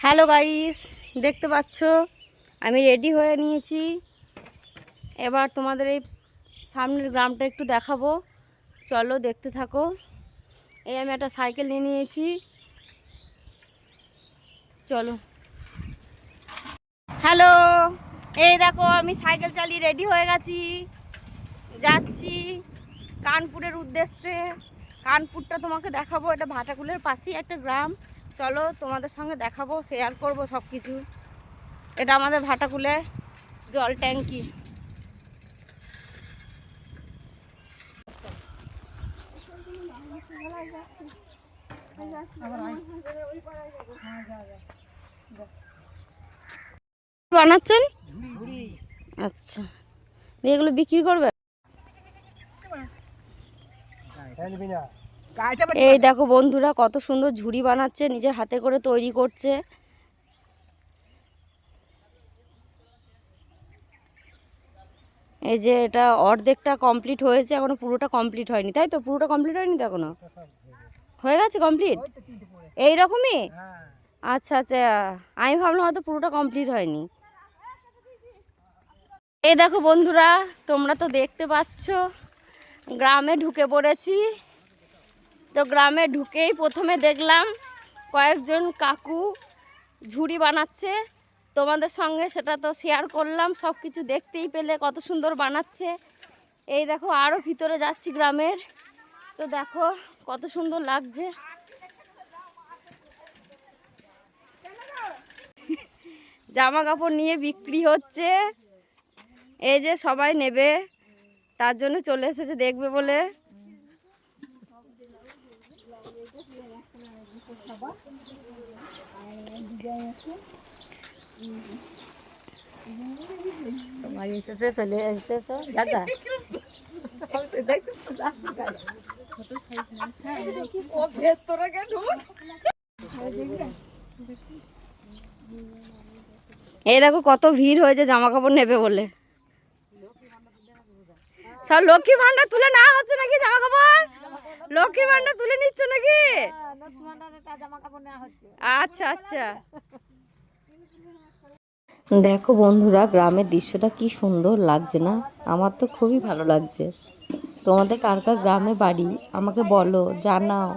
Hello guys, দেখতে পাচ্ছ? আমি রেডি হয়ে নিয়েছি। এবার তোমাদের এই সামনের গ্রামটা একটু দেখাবো। চলো দেখতে থাকো। এই আমি একটা সাইকেল নিয়ে নিয়েছি। চলো। হ্যালো, এই দেখো, আমি সাইকেল চালিয়ে রেডি হয়ে গেছি। যাচ্ছি কানপুরের উদ্দেশ্যে। কানপুরটা তোমাকে দেখাবো, এটা ভাটাকুলের পাশেই একটা গ্রাম। চলো তোমাদের সঙ্গে দেখাবো শেয়ার করব সব কিছু এটা আমাদের ভাটাকুলে জল ট্যাঙ্কি। বানাচ্ছেন? আচ্ছা। এগুলো বিক্রি করবে? এই দেখো বন্ধুরা কত সুন্দর ঝুড়ি বানাচ্ছে নিজের হাতে করে তৈরি করছে। এই যে এটা অর্ধেকটা কমপ্লিট হয়েছে এখনও পুরোটা কমপ্লিট হয়নি। তাই তো? পুরোটা কমপ্লিট হয়নি তো এখনও? হয়ে গেছে কমপ্লিট এই রকমই? আচ্ছা আচ্ছা আমি ভাবলাম হয়তো পুরোটা কমপ্লিট হয়নি। এই দেখো বন্ধুরা তোমরা তো দেখতে পাচ্ছ গ্রামে ঢুকে পড়েছি। তো গ্রামে ঢুকেই প্রথমে দেখলাম কয়েকজন কাকু ঝুড়ি বানাচ্ছে। তোমাদের সঙ্গে সেটা তো শেয়ার করলাম সব কিছু দেখতেই পেলে কত সুন্দর বানাচ্ছে। এই দেখো আরও ভিতরে যাচ্ছি গ্রামের। তো দেখো, কত সুন্দর লাগছে। জামা কাপড় নিয়ে বিক্রি হচ্ছে। এই যে সবাই নেবে, তার জন্য চলে এসেছে দেখবে বলে। দাদা এই দেখো কত ভিড় হয়েছে জামা কাপড় নেবে বলে। সব লক্ষ্মী ভান্ডার তুলে না হচ্ছে নাকি জামা কাপড় লক্ষ্মী ভান্ডার তুলে নিচ্ছ নাকি? আচ্ছা আচ্ছা। দেখো বন্ধুরা গ্রামের দৃশ্যটা কি সুন্দর লাগছে না? আমার তো খুবই ভালো লাগছে। তোমাদের কার কার গ্রামে বাড়ি? আমাকে বলো জানাও।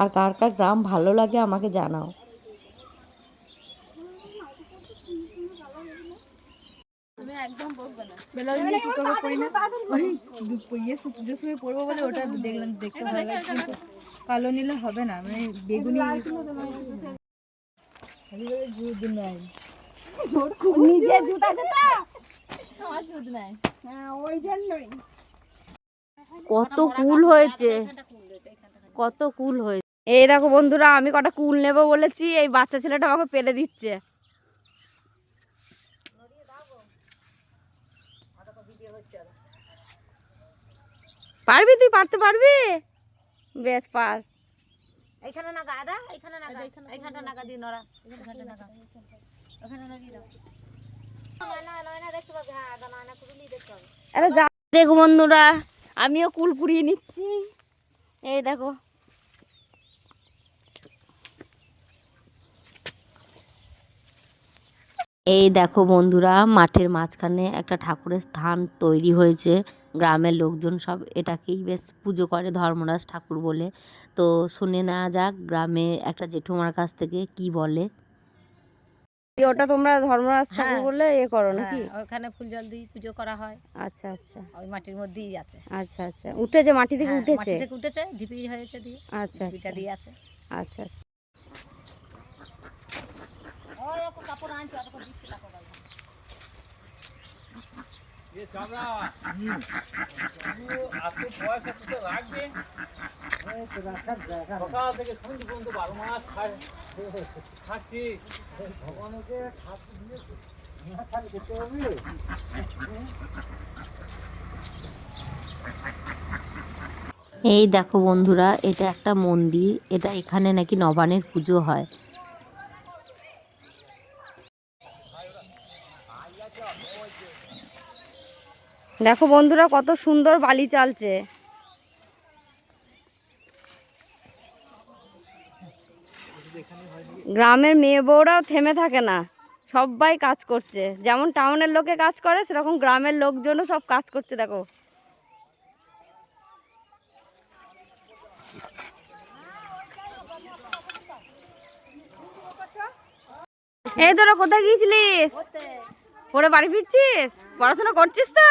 আর কার কার গ্রাম ভালো লাগে আমাকে জানাও। ব্লাউজ নিয়ে কি করব করি না? ওই ইয়ে পুজোর সময় পরবো বলে ওটা দেখলাম দেখতে ভালো লাগছে। কিন্তু কালো নিলে হবে না মানে বেগুনি জুদ নাই নিজের জুতা আমার জুদ নাই। কত কুল হয়েছে কত কুল হয়েছে। এই দেখো বন্ধুরা আমি কটা কুল নেব বলেছি এই বাচ্চা ছেলেটা আমাকে পেলে দিচ্ছে। পারবি তুই পারতে পারবি? বেশ পার। এইখানে না গাদা এইখানে না এইখানটা নাগা দিয়ে নড়া এইখানটা নাগা। ওখানে লাগিয়ে দাও। নয়না নয়না দেখতে পাবে। হ্যাঁ আরে যা দেখো বন্ধুরা আমিও কুল কুড়িয়ে নিচ্ছি। এই দেখো। এই দেখো বন্ধুরা মাঠের মাঝখানে একটা ঠাকুরের স্থান তৈরি হয়েছে। গ্রামের লোকজন সব এটাকেই বেশ পুজো করে ধর্মরাজ ঠাকুর বলে। তো শুনে নেওয়া যাক গ্রামে একটা জেঠুমার কাছ থেকে কি বলে। ওটা তোমরা ধর্মরাজ ঠাকুর হ্যাঁ। বলে এ করো নাকি? হ্যাঁ, ওখানে ফুল জল দিয়ে পুজো করা হয়। আচ্ছা আচ্ছা। ওই মাটির মধ্যেই আছে। আচ্ছা আচ্ছা। উঠেছে মাটি থেকে হ্যাঁ, উঠেছে? মাটি থেকে উঠেছে ঢিপি হয়েছে দিয়ে। আচ্ছা আচ্ছা। দিয়ে আছে। আচ্ছা আচ্ছা। ওই কাপড় আনছি করে দিচ্ছি। সকাল থেকে সন্ধ্যে পর্যন্ত বারো মাস খাচ্ছি। ভগবানকে খাচ্ছি দিয়েছে খালি খেতে হবে। এই দেখো বন্ধুরা এটা একটা মন্দির। এটা এখানে নাকি নবানের পুজো হয়। দেখো বন্ধুরা কত সুন্দর বালি চালছে। গ্রামের মেয়ে বউরাও থেমে থাকে না সবাই কাজ করছে। যেমন টাউনের লোকে কাজ করে সেরকম গ্রামের লোকজনও সব কাজ করছে দেখো। এই তোরা কোথায় গিয়েছিলিস? পরে বাড়ি ফিরছিস? পড়াশোনা করছিস তো?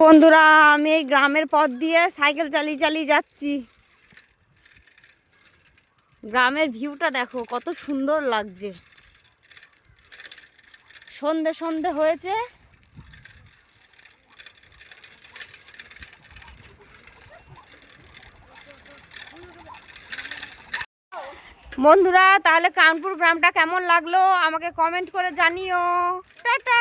বন্ধুরা, আমি এই গ্রামের পথ দিয়ে সাইকেল চালিয়ে চালিয়ে যাচ্ছি। গ্রামের ভিউটা দেখো, কত সুন্দর লাগছে। সন্ধে সন্ধে হয়েছে বন্ধুরা তাহলে কানপুর গ্রামটা কেমন লাগল? আমাকে কমেন্ট করে জানিও। টাটা!